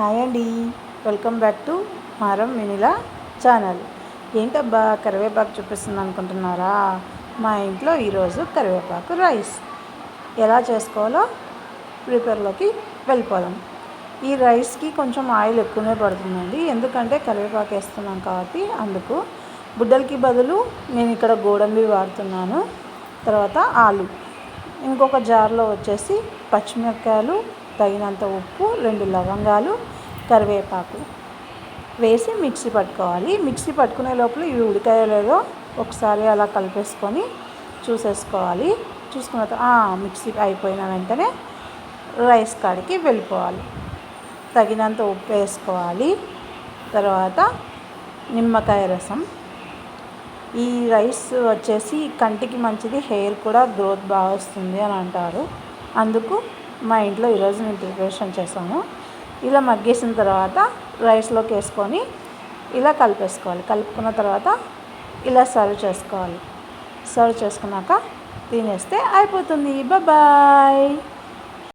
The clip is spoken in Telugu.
హాయ్ అండి. వెల్కమ్ బ్యాక్ టు మారం వెనిలా ఛానల్. ఏంటబ్బా కరివేపాకు చూపిస్తుంది అనుకుంటున్నారా? మా ఇంట్లో ఈరోజు కరివేపాకు రైస్. ఎలా చేసుకోవాలో ప్రిపేర్లోకి వెళ్ళిపోదాం. ఈ రైస్కి కొంచెం ఆయిల్ ఎక్కువనే పడుతుందండి. ఎందుకంటే కరివేపాకు వేస్తున్నాం కాబట్టి అందుకు బుడ్డలకి బదులు నేను ఇక్కడ గోడంబి వాడుతున్నాను. తర్వాత ఆలు. ఇంకొక జార్లో వచ్చేసి పచ్చిమిరపకాయలు తగినంత ఉప్పు రెండు లవంగాలు కరివేపాకు వేసి మిక్సీ పట్టుకోవాలి. మిక్సీ పట్టుకునే లోపల ఇవి ఉడికాయో లేదో ఒకసారి అలా కలిపేసుకొని చూసేసుకోవాలి. చూసుకున్న తర్వాత మిక్సీ అయిపోయిన వెంటనే రైస్ కాడికి వెళ్ళిపోవాలి. తగినంత ఉప్పు వేసుకోవాలి. తర్వాత నిమ్మకాయ రసం. ఈ రైస్ వచ్చేసి కంటికి మంచిది హెయిర్ కూడా గ్రోత్ బాగా వస్తుంది అని అంటారు. అందుకు మా ఇంట్లో ఈరోజు నేను ప్రిపరేషన్ చేశాను. ఇలా మగ్గేసిన తర్వాత రైస్లోకి వేసుకొని ఇలా కలిపేసుకోవాలి. కలుపుకున్న తర్వాత ఇలా సర్వ్ చేసుకోవాలి. సర్వ్ చేసుకున్నాక తినేస్తే అయిపోతుంది. బాయ్